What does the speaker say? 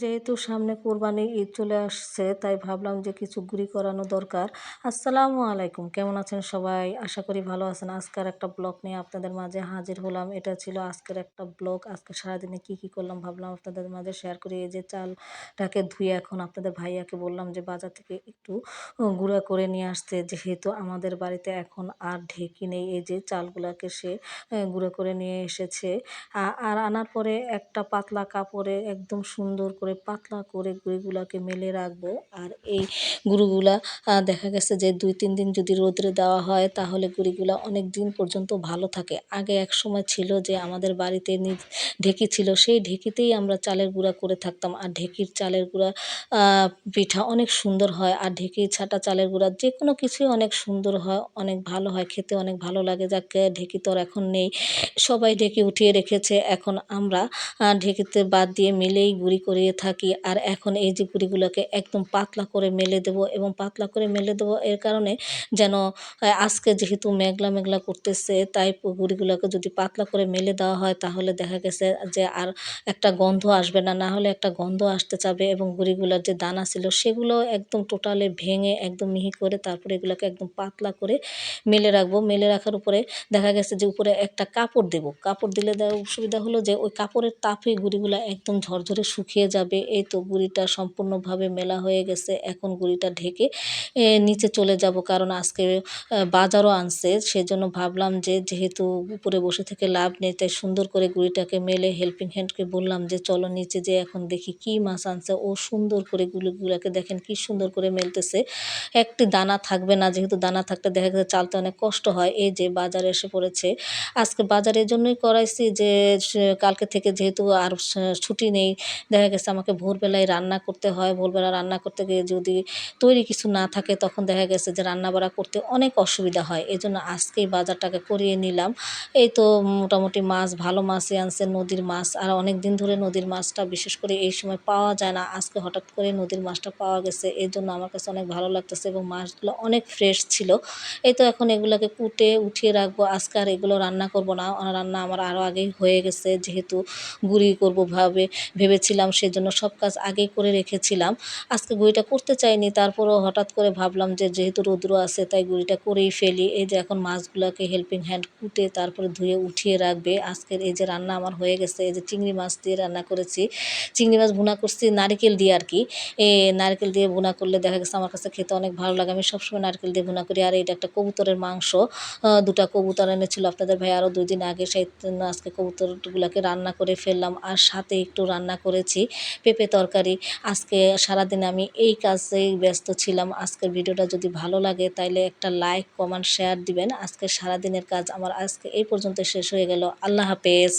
যেহেতু সামনে কোরবানি ঈদ চলে আসছে, তাই ভাবলাম যে কিছু গুড়ি করানো দরকার। আসসালামু আলাইকুম, কেমন আছেন সবাই? আশা করি ভালো আছেন। আজকের একটা ব্লগ নিয়ে আপনাদের মাঝে হাজির হলাম। এটা ছিল আজকের একটা ব্লগ। আজকে সারাদিনে কি কি করলাম ভাবলাম আপনাদের মাঝে শেয়ার করি। এই যে চালটাকে ধুয়ে এখন আপনাদের ভাইয়াকে বললাম যে বাজার থেকে একটু গুঁড়া করে নিয়ে আসতে। যেহেতু আমাদের বাড়িতে এখন আর ঢেকি নেই, এই যে চালগুলাকে সে গুঁড়ো করে নিয়ে এসেছে। আর আনার পরে একটা পাতলা কাপড়ে একদম সুন্দর করে পাতলা করে গুঁড়িগুলাকে মেলে রাখব। আর এই গুঁড়োগুলা দেখা গেছে যে দুই, তিন দিন যদি রোদরে দেওয়া হয়, তাহলে গুঁড়িগুলা অনেক দিন পর্যন্ত ভালো থাকে। আগে এক সময় ছিল যে আমাদের বাড়িতে ঢেকি ছিল, সেই ঢেকিতেই আমরা চালের গুঁড়া করে থাকতাম। আর ঢেকির চালের গুঁড়া পিঠা অনেক সুন্দর হয়। আর ঢেকি ছাটা চালের গুঁড়া যে কোনো কিছুই অনেক সুন্দর হয়, অনেক ভালো হয়, খেতে অনেক ভালো লাগে। যাকে ঢেকি তো এখন নেই। সবাই ঢেকি উঠিয়ে রেখেছে। এখন আমরা ঢেকিতে বাদ দিয়ে মিলেই গুঁড়ি করিয়ে থাকি। আর এখন এই যে গুঁড়িগুলোকে একদম পাতলা করে মেলে দেব এবং পাতলা করে মেলে দেবো, এর কারণে যেন আজকে যেহেতু মেঘলা মেঘলা করতেছে, তাই গুঁড়িগুলোকে যদি পাতলা করে মেলে দেওয়া হয় তাহলে দেখা গেছে যে আর একটা গন্ধ আসবে না। না হলে একটা গন্ধ আসতে চাবে এবং গুঁড়িগুলোর যে দানা ছিল সেগুলো একদম টোটালে ভেঙে একদম মিহি করে তারপরে এগুলোকে একদম পাতলা করে মেলে রাখব। মেলে রাখার উপরে দেখা গেছে যে উপরে একটা কাপড় দেব। কাপড় দিলে সুবিধা হলো যে ওই কাপড়ের তাপে গুঁড়িগুলো একদম ঝরঝরে শুকিয়ে যাবে। এই তো গুড়িটা সম্পূর্ণভাবে মেলা হয়ে গেছে। এখন গুড়িটা ঢেকে নিচে চলে যাব। কারণ আজকে বাজারও আনছে। সেজন্য ভাবলাম যে, যেহেতু উপরে বসে থেকে লাভ নেই, তাই সুন্দর করে গুড়িটাকে মেলে হেল্পিং হ্যান্ডকে বললাম যে, চলো নিচে যে এখন দেখি কি মাছ আনছে। ও সুন্দর করে গুলিগুলাকে দেখেন কি সুন্দর করে মেলতেছে। একটি দানা থাকবে না। যেহেতু দানা থাকতে দেখা গেছে চালতে অনেক কষ্ট হয়। এই যে বাজারে এসে পড়েছে। আজকে বাজারের জন্যই করাইছি যে কালকে থেকে যেহেতু আর ছুটি নেই, দেখা গেছে আমাকে ভোরবেলায় রান্না করতে হয়। ভোরবেলা রান্না করতে গিয়ে যদি তৈরি কিছু না থাকে, তখন দেখা গেছে যে রান্না বাড়া করতে অনেক অসুবিধা হয়। এই জন্য আজকেই বাজারটাকে করিয়ে নিলাম। এই তো মোটামুটি মাছ, ভালো মাছই আনছে নদীর মাছ। আর অনেক দিন ধরে নদীর মাছটা বিশেষ করে এই সময় পাওয়া যায় না। আজকে হঠাৎ করে নদীর মাছটা পাওয়া গেছে। এই জন্য আমার কাছে অনেক ভালো লাগতেছে এবং মাছগুলো অনেক ফ্রেশ ছিল। এই তো এখন এগুলোকে কুটে, উঠিয়ে রাখব। আজকে আর এগুলো রান্না করব না। রান্না আমার আরও আগেই হয়ে গেছে। যেহেতু গুড়ি করব ভাবে, ভেবেছিলাম সেজন্য সব কাজ আগেই করে রেখেছিলাম। আজকে গুঁড়িটা করতে চাইনি, তারপরও হঠাৎ করে ভাবলাম যে যেহেতু রৌদ্র আছে, তাই গুঁড়িটা করেই ফেলি। এই যে এখন মাছগুলোকে হেল্পিং হ্যান্ড কুটে তারপরে ধুয়ে উঠিয়ে রাখবে। আজকের এই যে রান্না আমার হয়ে গেছে, এই যে চিংড়ি মাছ দিয়ে রান্না করেছি। চিংড়ি মাছ ভুনা করছি নারিকেল দিয়ে আর কি। এ, নারকেল দিয়ে ভুনা করলে দেখা গেছে আমার কাছে খেতে অনেক ভালো লাগে। আমি সবসময় নারকেল দিয়ে ভুনা করি। আর এটা একটা কবুতরের মাংস। দুটা কবুতর এনেছিল আপনাদের ভাই। আরও দুই দিন আগে সেই আজকে কবুতরগুলোকে রান্না করে ফেললাম। আর সাথে একটু রান্না করেছি। পেঁপে তরকারি। আজকে সারাদিন আমি এই কাজেই ব্যস্ত ছিলাম। আজকের ভিডিওটা যদি ভালো লাগে তাইলে একটা লাইক, কমেন্ট, শেয়ার দিবেন। আজকে সারাদিনের কাজ আমার আজকে এই পর্যন্ত শেষ হয়ে গেল। আল্লাহ হাফেজ।